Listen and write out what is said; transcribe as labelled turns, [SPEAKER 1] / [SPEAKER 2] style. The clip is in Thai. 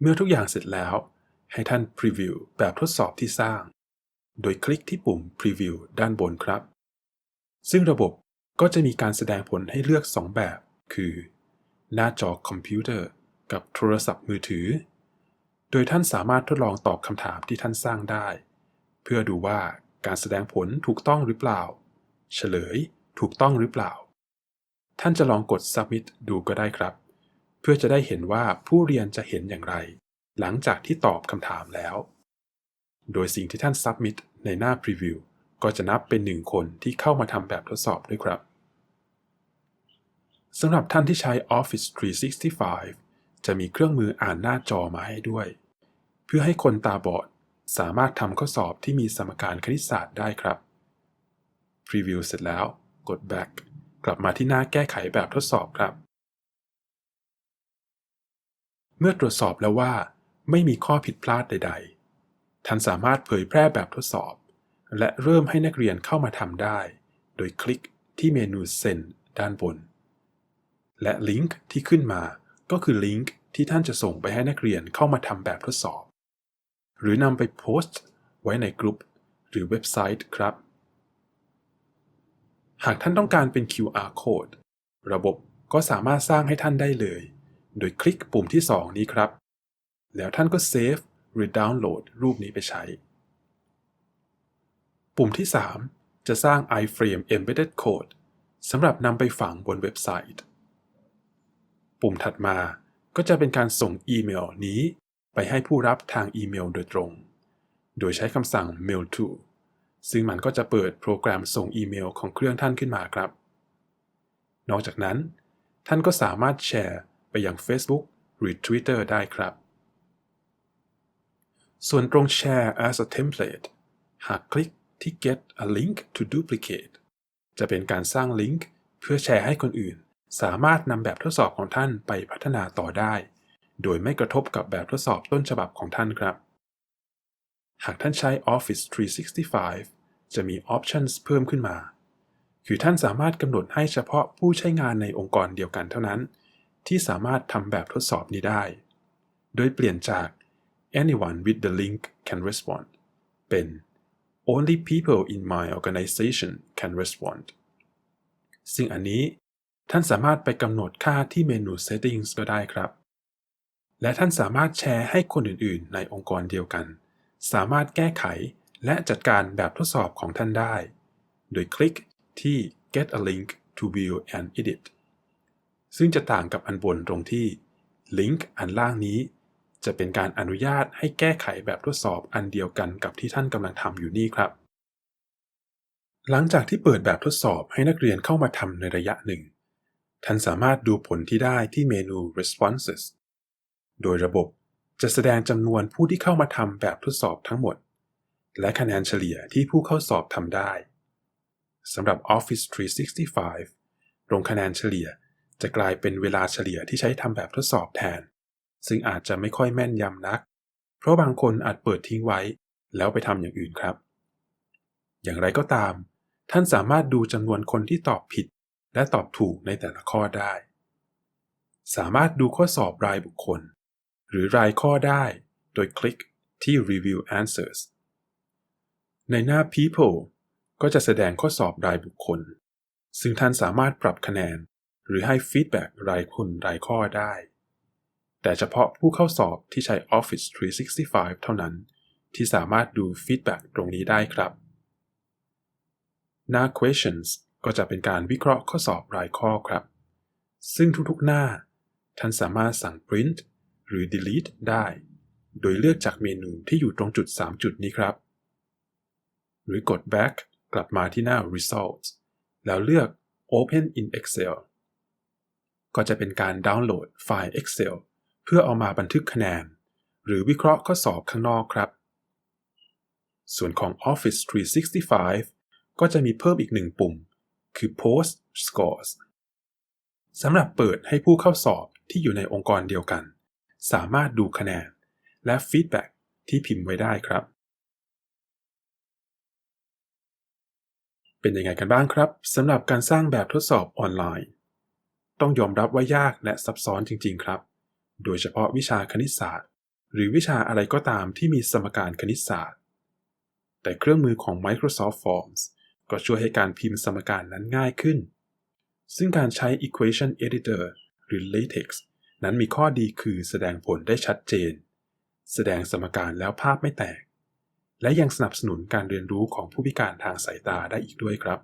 [SPEAKER 1] เมื่อทุกอย่างเสร็จแล้ว ให้ท่านพรีวิวแบบทดสอบที่สร้าง โดยคลิกที่ปุ่ม Preview ด้านบนครับ ซึ่งระบบก็จะมีการแสดงผลให้เลือก 2 แบบ คือ หน้าจอคอมพิวเตอร์ กับโทรศัพท์มือถือ โดยท่านสามารถทดลองตอบคำถามที่ท่านสร้างได้ เพื่อดูว่าการแสดงผลถูกต้องหรือเปล่า เฉลย ถูกต้องหรือเปล่า ท่านจะลองกด Submit ดูก็ได้ครับ เพื่อจะได้เห็นว่าผู้เรียนจะเห็นอย่างไร หลังจากที่ตอบคำถามแล้ว โดยสิ่งที่ท่าน Submit ในหน้า Preview ก็จะนับเป็นหนึ่งคนที่เข้ามาทำแบบทดสอบด้วยครับสำหรับท่านที่ใช้ Office 365 จะมีเครื่องมืออ่านหน้าจอมาให้ด้วย เพื่อให้คนตาบอดสามารถทำข้อสอบที่มีสมการคณิตศาสตร์ได้ครับ Preview เสร็จแล้ว กด Back กลับมาที่หน้าแก้ไขแบบทดสอบครับ เมื่อตรวจสอบแล้วว่าไม่มีข้อผิดพลาดใด ๆ ท่านสามารถเผยแพร่แบบทดสอบ และเริ่มให้นักเรียนเข้ามาทำได้ โดยคลิกที่เมนู Send ด้านบน และลิงก์ที่ขึ้นมาก็คือลิงก์ที่ท่านจะส่งไปให้นักเรียนเข้ามาทำแบบทดสอบ หรือนำไปโพสต์ ไว้ในกลุ่มหรือเว็บไซต์ครับ หากท่านต้องการเป็น QR code ระบบก็สามารถสร้างให้ท่านได้เลย โดยคลิกปุ่มที่ 2 นี้ครับ แล้วท่านก็เซฟหรือดาวน์โหลดรูปนี้ไปใช้ ปุ่มที่ 3 จะสร้าง iframe embedded code สำหรับนำไปฝังบนเว็บไซต์ ปุ่มถัดมาก็จะเป็นการส่งอีเมลนี้ไปให้ผู้รับทางอีเมลโดยตรง โดยใช้คำสั่ง mail to ซึ่งมันก็จะเปิดโปรแกรมส่งอีเมลของเครื่องท่านขึ้นมาครับ นอกจากนั้น ท่านก็สามารถแชร์ ไปยัง Facebook หรือ Twitter ได้ครับ ส่วนตรง Share as a template หากคลิกที่ Get a link to duplicate จะเป็นการสร้างลิงก์เพื่อแชร์ให้คนอื่น สามารถนำแบบทดสอบของท่านไปพัฒนาต่อได้ โดยไม่กระทบกับแบบทดสอบต้นฉบับของท่านครับ หากท่านใช้ Office 365 จะมี Options เพิ่มขึ้นมา คือท่านสามารถกำหนดให้เฉพาะผู้ใช้งานในองค์กรเดียวกันเท่านั้น ที่สามารถทำแบบทดสอบนี้ได้ โดยเปลี่ยนจาก anyone with the link can respond เป็น only people in my organization can respond ซึ่งอันนี้ท่านสามารถไปกำหนดค่าที่เมนู settings ก็ได้ครับ และท่านสามารถแชร์ให้คนอื่นๆ ในองค์กรเดียวกัน สามารถแก้ไขและจัดการแบบทดสอบของท่านได้ โดยคลิกที่ get a link to view and edit ซึ่งจะต่างกับอันบนตรงที่ลิงก์อันล่างนี้ จะเป็นการอนุญาตให้แก้ไขแบบทดสอบอันเดียวกันกับที่ท่านกำลังทำอยู่นี่ครับ หลังจากที่เปิดแบบทดสอบให้นักเรียนเข้ามาทำในระยะหนึ่ง ท่านสามารถดูผลที่ได้ที่เมนู responses โดยระบบจะแสดงจำนวนผู้ที่เข้ามาทำแบบทดสอบทั้งหมด และคะแนนเฉลี่ยที่ผู้เข้าสอบทำได้สำหรับ Office 365ตรงคะแนนเฉลี่ย จะกลายเป็นเวลาเฉลี่ยที่ใช้ทำแบบทดสอบแทน ซึ่งอาจจะไม่ค่อยแม่นยำนัก เพราะบางคนอาจเปิดทิ้งไว้ แล้วไปทำอย่างอื่นครับ อย่างไรก็ตาม ท่านสามารถดูจำนวนคนที่ตอบผิด และตอบถูกในแต่ละข้อได้ สามารถดูข้อสอบรายบุคคล หรือรายข้อได้โดยคลิกที่ Review Answers ในหน้า People ก็จะแสดงข้อสอบรายบุคคล ซึ่งท่านสามารถปรับคะแนน หรือให้ฟีดแบ็รายคนรายข้อได้ แต่เฉพาะผู้เข้าสอบที่ใช้ Office 365 เท่านั้น ที่สามารถดูฟีดแบ็ตรงนี้ได้ครับ หน้า Questions ก็จะเป็นการวิเคราะห์ข้อสอบรายข้อครับ ซึ่งทุกๆหน้า ท่านสามารถสั่ง Print หรือ Delete ได้ โดยเลือกจากเมนูที่อยู่ตรงจุด 3 จุดนี้ครับ หรือกด Back กลับมาที่หน้า Results แล้วเลือก Open in Excel ก็จะเป็นการดาวน์โหลดไฟล์ Excel เพื่อเอามาบันทึกคะแนน หรือวิเคราะห์ข้อสอบข้างนอกครับ ส่วนของ Office 365 ก็จะมีเพิ่มอีกหนึ่งปุ่ม คือ Post Scores สำหรับเปิดให้ผู้เข้าสอบที่อยู่ในองค์กรเดียวกัน สามารถดูคะแนน และฟีดแบ็ที่พิมพ์ไว้ได้ครับ เป็นยังไงกันบ้างครับสำหรับการสร้างแบบทดสอบออนไลน์ ต้องยอมรับว่ายากและซับซ้อนจริง ๆ ครับ โดยเฉพาะวิชาคณิตศาสตร์ หรือวิชาอะไรก็ตามที่มีสมการคณิตศาสตร์ แต่เครื่องมือของ Microsoft Forms ก็ช่วยให้การพิมพ์สมการนั้นง่ายขึ้น ซึ่งการใช้ Equation Editor หรือ LaTeX นั้นมีข้อดีคือแสดงผลได้ชัดเจน แสดงสมการแล้วภาพไม่แตก และยังสนับสนุนการเรียนรู้ของผู้พิการทางสายตาได้อีกด้วยครับ